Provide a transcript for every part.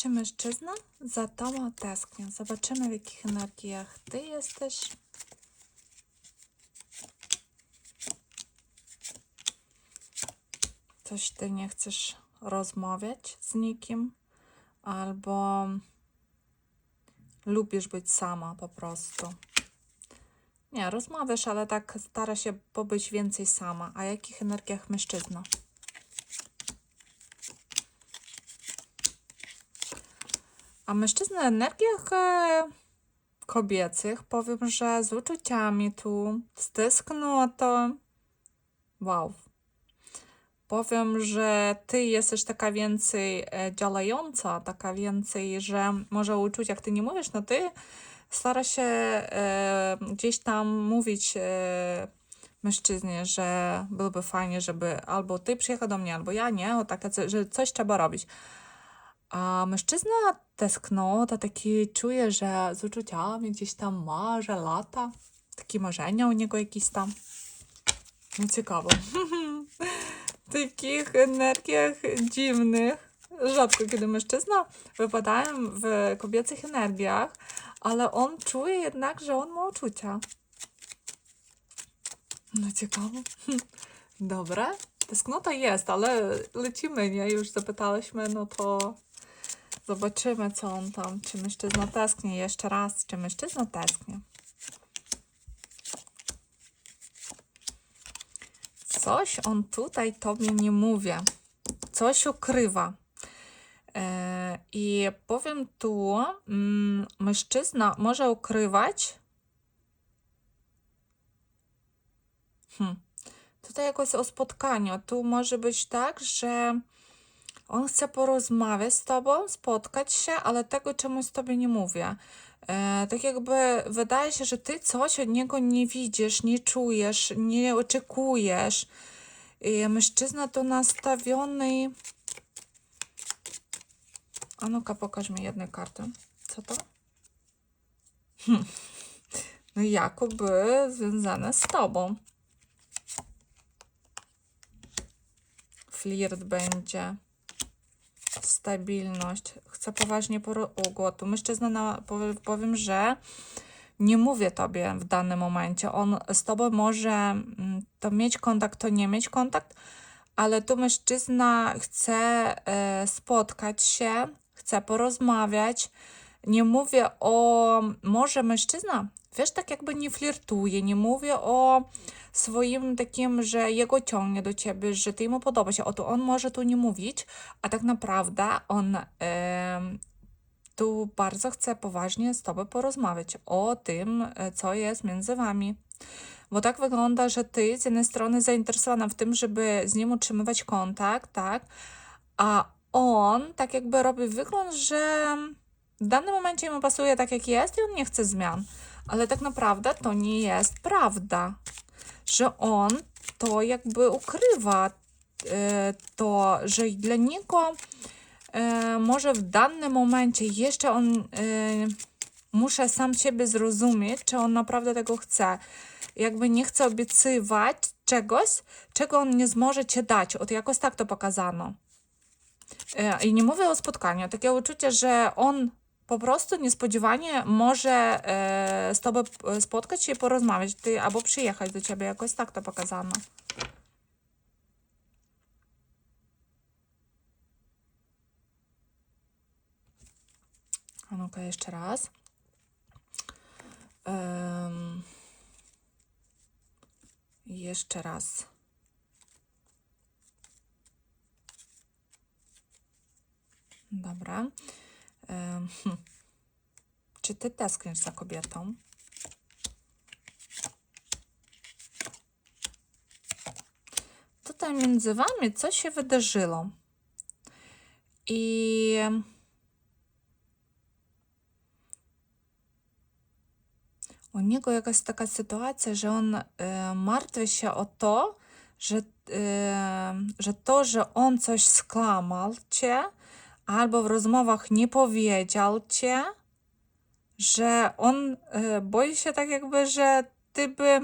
czy mężczyzna za tobą tęsknią. Zobaczymy, w jakich energiach ty jesteś. Coś ty nie chcesz rozmawiać z nikim, albo lubisz być sama po prostu. Nie, rozmawiasz, ale tak stara się pobyć więcej sama. A jakich energiach mężczyzna? A mężczyzna w energiach e, kobiecych powiem, że z uczuciami tu, z tęsknotą. Wow. Powiem, że ty jesteś taka więcej e, działająca, taka więcej, że może o uczuciach ty nie mówisz, no ty stara się e, gdzieś tam mówić e, mężczyźnie, że byłoby fajnie, żeby albo ty przyjechał do mnie, albo ja nie, o takie, że coś trzeba robić. A mężczyzna tęsknota, taki czuje, że z uczuciami gdzieś tam marze, lata. Takie marzenia u niego jakieś tam. No ciekawe. W takich energiach dziwnych. Rzadko kiedy mężczyzna wypadają w kobiecych energiach, ale on czuje jednak, że on ma uczucia. No ciekawe. Dobra. Tęsknota jest, ale lecimy, nie? Już zapytałyśmy, no to zobaczymy, co on tam. Czy mężczyzna tęsknie jeszcze raz, czy mężczyzna tęsknie. Coś on tutaj tobie nie mówi. Coś ukrywa. E, I powiem tu, mm, mężczyzna może ukrywać. Hmm. Tutaj jakoś o spotkaniu. Tu może być tak, że on chce porozmawiać z tobą, spotkać się, ale tego czemuś tobie nie mówię. E, tak jakby wydaje się, że ty coś od niego nie widzisz, nie czujesz, nie oczekujesz. Mężczyzna to nastawiony. A no-ka, pokaż mi jedną kartę. Co to? Hm. No jakoby związane z tobą. Flirt będzie. Stabilność. Chcę poważnie. Tu mężczyzna, na, powie- powiem, że nie mówię tobie w danym momencie. On z tobą może mm, to mieć kontakt, to nie mieć kontakt, ale tu mężczyzna chce e, spotkać się, chce porozmawiać. Nie mówię o. Może mężczyzna, wiesz, tak jakby nie flirtuje, nie mówię o swoim takim, że jego ciągnie do ciebie, że ty mu podoba się. Oto on może tu nie mówić, a tak naprawdę on em, tu bardzo chcę poważnie z tobą porozmawiać o tym, e, co jest między wami. Bo tak wygląda, że ty z jednej strony zainteresowana w tym, żeby z nim utrzymywać kontakt, tak? A on tak jakby robi wygląd, że w danym momencie mu pasuje tak, jak jest i on nie chce zmian. Ale tak naprawdę to nie jest prawda, że on to jakby ukrywa e, to, że dla niego e, może w danym momencie jeszcze on e, muszę sam siebie zrozumieć, czy on naprawdę tego chce. Jakby nie chce obiecywać czegoś, czego on nie zmoże cię dać. Od jakoś tak to pokazano. I nie mówię o spotkaniu, takie uczucie, że on po prostu niespodziewanie może e, z tobą e, spotkać się i porozmawiać, ty, albo przyjechać do ciebie, jakoś tak to pokazano. No-ka, jeszcze raz. Em, jeszcze raz. Dobra. Em, hm. Czy ty tęskniesz za kobietą? Tutaj między wami coś się wydarzyło. I u niego jakaś taka sytuacja, że on e, martwi się o to, że, e, że to, że on coś skłamał cię, albo w rozmowach nie powiedział cię, że on e, boi się tak jakby, że ty by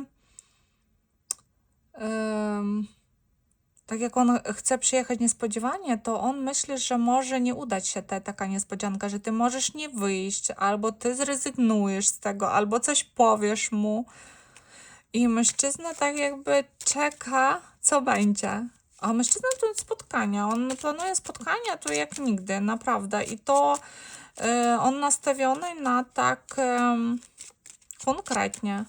tak jak on chce przyjechać niespodziewanie, to on myśli, że może nie udać się ta taka niespodzianka, że ty możesz nie wyjść, albo ty zrezygnujesz z tego, albo coś powiesz mu. I mężczyzna tak jakby czeka, co będzie. A mężczyzna to spotkania. On planuje spotkania tu jak nigdy, naprawdę. I to e, on nastawiony na tak konkretnie.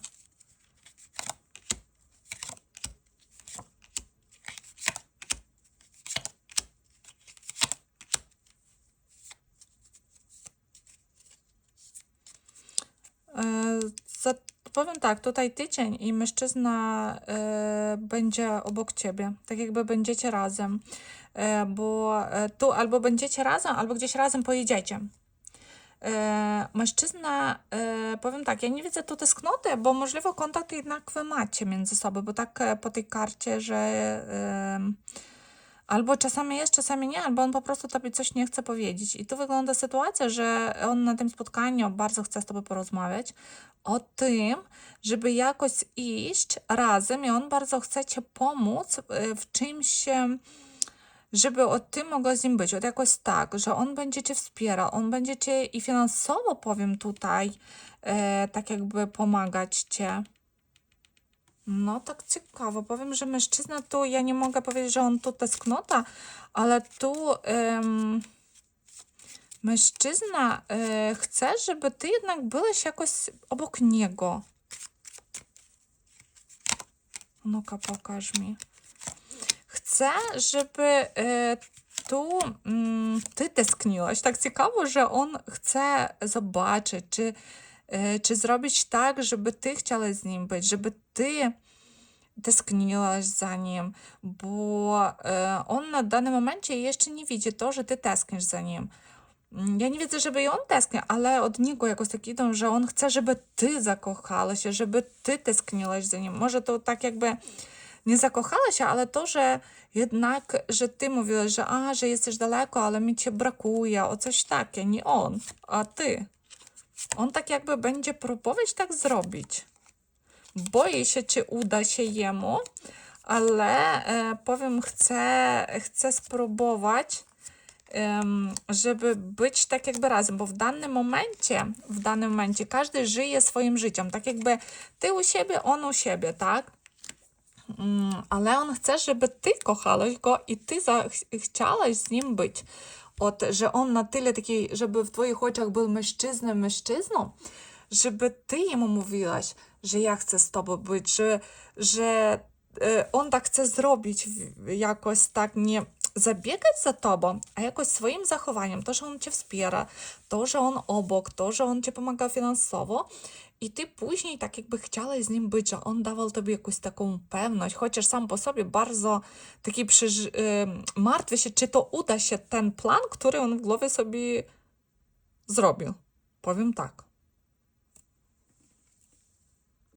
E, za, powiem tak, tutaj tydzień i mężczyzna e, będzie obok ciebie, tak jakby będziecie razem, e, bo e, tu albo będziecie razem, albo gdzieś razem pojedziecie. E, mężczyzna, e, powiem tak, ja nie widzę tu tęsknoty, bo możliwe kontakt jednak wy macie między sobą, bo tak po tej karcie, że e, albo czasami jest, czasami nie, albo on po prostu tobie coś nie chce powiedzieć. I tu wygląda sytuacja, że on na tym spotkaniu bardzo chce z tobą porozmawiać o tym, żeby jakoś iść razem i on bardzo chce ci pomóc e, w czymś, em, żeby o tym mogło z nim być, od jakoś tak, że on będzie cię wspierał, on będzie cię i finansowo, powiem tutaj, e, tak jakby pomagać cię. No, tak ciekawo. Powiem, że mężczyzna tu, ja nie mogę powiedzieć, że on tu tęsknota, ale tu em, mężczyzna e, chce, żeby ty jednak byłeś jakoś obok niego. No-ka, pokaż mi. Chcę, żeby e, tu mm, ty tęskniłaś. Tak ciekawo, że on chce zobaczyć, czy, czy zrobić tak, żeby ty chciałaś z nim być, żeby ty tęskniłaś za nim, bo e, on na danym momencie jeszcze nie widzi to, że ty tęsknisz za nim. Mm, Ja nie widzę, żeby i on tęsknił, ale od niego jakoś tak idą, że on chce, żeby ty zakochała się, żeby ty tęskniłaś za nim. Może to tak jakby nie zakochała się, ale to, że jednak, że ty mówiłaś, że a, że jesteś daleko, ale mi cię brakuje, o coś takie, nie on, a ty. On tak jakby będzie próbować tak zrobić. Boję się, czy uda się jemu, ale e, powiem, chcę, chcę spróbować, żeby być tak jakby razem, bo w danym momencie, w danym momencie każdy żyje swoim życiem, tak jakby ty u siebie, on u siebie, tak? Mm, ale on chce, żeby ty kochałaś go i ty chciałaś z nim być. От, że on na tyle taki, żeby w twoich oczach był mężczyzną, mężczyzną, żeby ty jemu mówiłaś, że ja chcę z tobą być, że, że e, on tak chce zrobić, jakoś tak nie zabiegać za tobą, a jakoś swoim zachowaniem, to, że on cię wspiera, to, że on obok, to, że on cię pomaga finansowo, i ty później tak jakby chciałaś z nim być, że on dawał tobie jakąś taką pewność, chociaż sam po sobie bardzo taki przyż... martwy się, czy to uda się ten plan, który on w głowie sobie zrobił. Powiem tak.